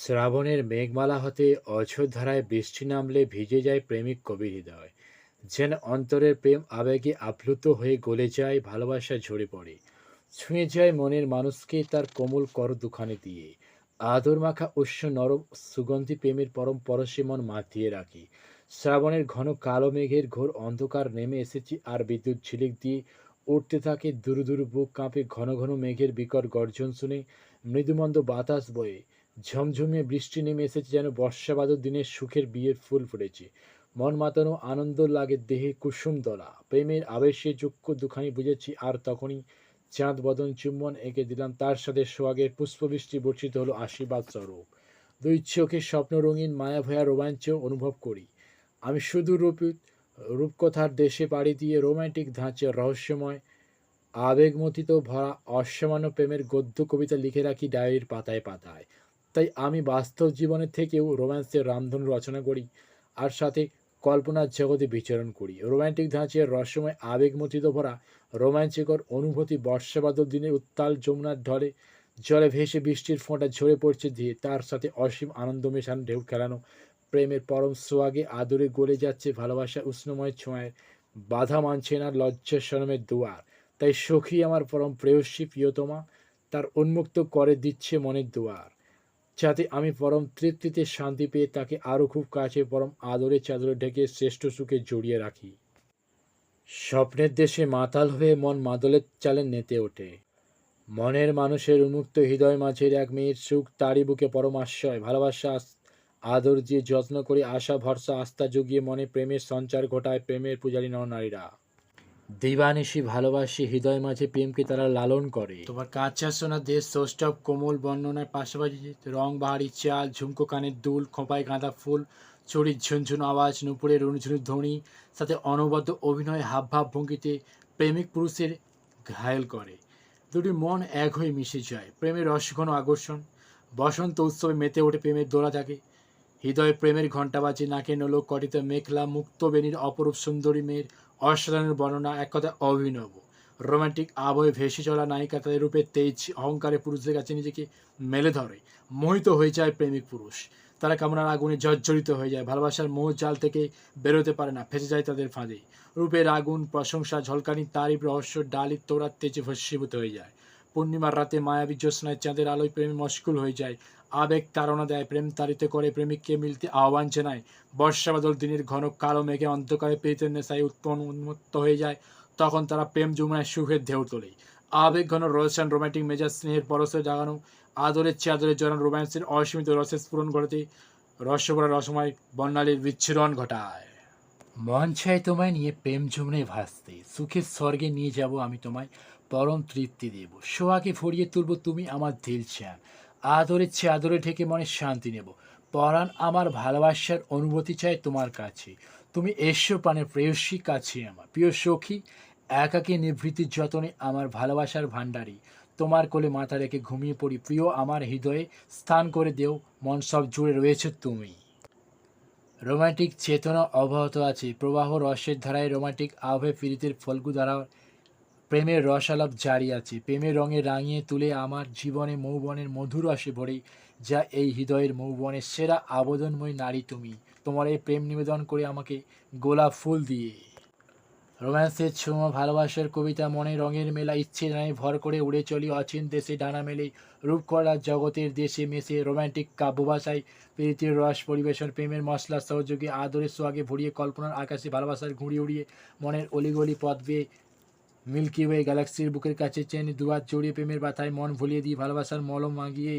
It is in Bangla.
শ্রাবণের মেঘমালা হতে অঝোরধারায় বৃষ্টি নামলে ভিজে যায় প্রেমিক কবির হৃদয়। যেন অন্তরের প্রেম আবেগে আপ্লুত হয়ে গলে যায়, ভালোবাসা ঝরে পড়ে। ছুঁয়ে যায় মনের মানুষকে তার কোমল কর দুখানে দিয়ে। আদর মাখা উষ্ণ নরম সুগন্ধি প্রেমের পরম পরশে মন মাতিয়ে রাখি। শ্রাবণের ঘন কালো মেঘের ঘোর অন্ধকার নেমে এসেছি আর বিদ্যুৎ ঝিলিক দিয়ে উঠতে থাকে দুরু দুরু বুক কাঁপে ঘন ঘন মেঘের বিকট গর্জন শুনে মৃদুমন্দ বাতাস বয়ে। ঝমঝমিয়ে বৃষ্টি নেমে এসেছে যেন বর্ষাবাদর দিনের সুখের বিয়ের ফুল ফুটেছে। মন মাতানো আনন্দ লাগে দেহে কুসুম দলা। প্রেমের আবেশে যুক্ষ দুখানি বুঝেছি, আর তখনই চাঁদ বদন চুম্বন এঁকে দিলাম। তার সাথে সোহাগের পুষ্পবৃষ্টি বর্ষিত হলো আশীর্বাদ স্বরূপ। দুই চোখে স্বপ্ন রঙিন, মায়া ভয়া রোমাঞ্চ অনুভব করি। আমি শুধু রূপ, রূপকথার দেশে পাড়ি দিয়ে রোমান্টিক ধাঁচে রহস্যময় আবেগমতিত ভরা, অসামান্য প্রেমের গদ্য কবিতা লিখে রাখি ডায়েরির পাতায় পাতায়। তাই আমি বাস্তব জীবনের থেকেও রোম্যান্সের রামধনু রচনা করি, আর সাথে কল্পনার জগতে বিচরণ করি। রোমান্টিক ধাঁচের রহস্যময় আবেগমতিত ভরা রোমাঞ্চকর অনুভূতি বর্ষাবাদল দিনে উত্তাল যমুনার ঢলে, জলে ভেসে বৃষ্টির ফোঁটা ঝরে পড়ছে দিয়ে তার সাথে অসীম আনন্দ মেশানো ঢেউ খেলানো, প্রেমের পরম সোয়াগে আদরে গলে যাচ্ছে ভালোবাসা উষ্ণময় ছোঁয়ায়, বাধা মানছে না লজ্জা শরমের দুয়ার। তাই সখী আমার পরম প্রেয়সী প্রিয়তমা, তার উন্মুক্ত করে দিচ্ছে মনের দুয়ার। যাতে আমি পরম তৃপ্তিতে শান্তি পেয়ে তাকে আরও খুব কাছে পরম আদরে চাদরে ঢেকে শ্রেষ্ঠ সুখে জড়িয়ে রাখি। স্বপ্নের দেশে মাতাল হয়ে মন মাদলের চালে নেতে ওঠে। মনের মানুষের উন্মুক্ত হৃদয় মাঝের এক মেয়ের সুখ তারই বুকে পরম আশ্রয়, ভালোবাসা, আদর দিয়ে যত্ন করে আশা, ভরসা, আস্থা জুগিয়ে মনে প্রেমের সঞ্চার ঘটায় প্রেমের পূজারী নরনারীরা দিবানিশি ভালোবাসি, হৃদয় মাঝে প্রেমকে তারা লালন করে? তোমার কাঁচা দেশ সৌষ্ঠব কোমল বর্ণনার পাশাপাশি রং, বাহারি, চাল, ঝুমকো কানের দুল, খোঁপায় গাঁদা ফুল চড়ির ঝুনঝুন আওয়াজ, নুপুরের রুনঝুন ধ্বনি, সাথে অনবদ্য অভিনয় হাবভাব ভঙ্গিতে প্রেমিক পুরুষের ঘায়েল করে। দুটি মন এক হয়ে মিশে যায়। প্রেমের রসঘন আকর্ষণ, বসন্ত উৎসবে মেতে ওঠে প্রেমের দোলা থাকে হৃদয়ে প্রেমের ঘণ্টা বাজে নাকে নলক কটিত মেঘলা, মুক্ত বেনির অপরূপ সুন্দরী মেয়ের অসাধারণ বর্ণনা, এক কথা অভিনব। রোমান্টিক আবহে ভেসে চলা নায়িকা তাদের রূপে তেজ, অহংকারে পুরুষদের কাছে নিজেকে মেলে ধরে। মোহিত হয়ে যায় প্রেমিক পুরুষ। তারা কামনার আগুনে জর্জরিত হয়ে যায়। ভালোবাসার মোহ জাল থেকে বেরোতে পারে না, ফেসে যায় তাদের ফাঁদে। রূপের আগুন, প্রশংসা, ঝলকানি, তারিফ, রহস্য, ডালি তোরার তেজে ভস্মীভূত হয়ে যায়। পূর্ণিমার রাতে মায়াবী জ্যোৎস্নায় চাঁদের আলোয় প্রেমে মশগুল হয়ে যায় আবেগ তাড়না দেয়, প্রেম তাড়িত করে, প্রেমিককে মিলতে আহ্বান জানায়। বর্ষা বাদল দিনের ঘন কালো মেঘে অন্ধকারে পেতের নেশায় উৎপন্ন উন্মুক্ত হয়ে যায়, তখন তারা প্রেম যমুনায় সুখের ঢেউ তোলে। আবেগ ঘন রসায়ন রোম্যান্টিক মেজাজ, স্নেহের পরশে জাগানো, আদরের চাদরের জড়ানো রোম্যান্সের অসীমিত রসের স্ফুরণ ঘটাতে রসভরা রসময় বর্ণালীর বিচ্ছুরণ ঘটায়। মন চায় তোমায় নিয়ে প্রেম যমুনায় ভাসতে, সুখের স্বর্গে নিয়ে যাব আমি তোমায়, পরম তৃপ্তি দেব। সোহাকে ভরিয়ে তুলব তুমি আমার দিল চান আদরের চেয়ে আদরে ঢেকে মনে শান্তি নেব। পরাণ আমার ভালোবাসার অনুভূতি চাই তোমার কাছে। তুমি এসো প্রাণের প্রেয়সী কাছে আমার। প্রিয় সখী, একাকে নিভৃতির যতনে আমার ভালোবাসার ভাণ্ডারী। তোমার কোলে মাথা রেখে ঘুমিয়ে পড়ি। প্রিয়, আমার হৃদয়ে স্থান করে দেও। মন সব জুড়ে রয়েছে তুমি। রোমান্টিক চেতনা অব্যাহত আছে। প্রবাহ রসের ধারায় রোমান্টিক আবহে পীড়িতের ফল্গু দ্বারা প্রেমের রসালাপ জারি আছে। প্রেমের রঙে রাঙিয়ে তুলে আমার জীবনে মৌবনের মধুর রসে ভরে, যা এই হৃদয়ের মৌবনের সেরা আবেদনময় নারী তুমি। তোমার এই প্রেম নিবেদন করে আমাকে গোলাপ ফুল দিয়ে। রোম্যান্সের ছোঁয়া, ভালোবাসার কবিতা, মনে রঙের মেলা, ইচ্ছে নাই, ভর করে উড়ে চলি অচিন দেশে, ডানা মেলে রূপকরা জগতের দেশে মেশে রোম্যান্টিক কাব্যভাষায় প্রীতির রস পরিবেশন, প্রেমের মশলা সহযোগী, আদরের সোয়াগে ভরিয়ে, কল্পনার আকাশে ভালোবাসার ঘুড়ি উড়িয়ে, মনের অলিগলি পথ বেয়ে মিল্কি ওয়ে গ্যালাক্সির বুকের কাছে চেন দুয়ার জড়িয়ে প্রেমের বাথায় মন ভুলিয়ে দিয়ে ভালোবাসার মলম মাগিয়ে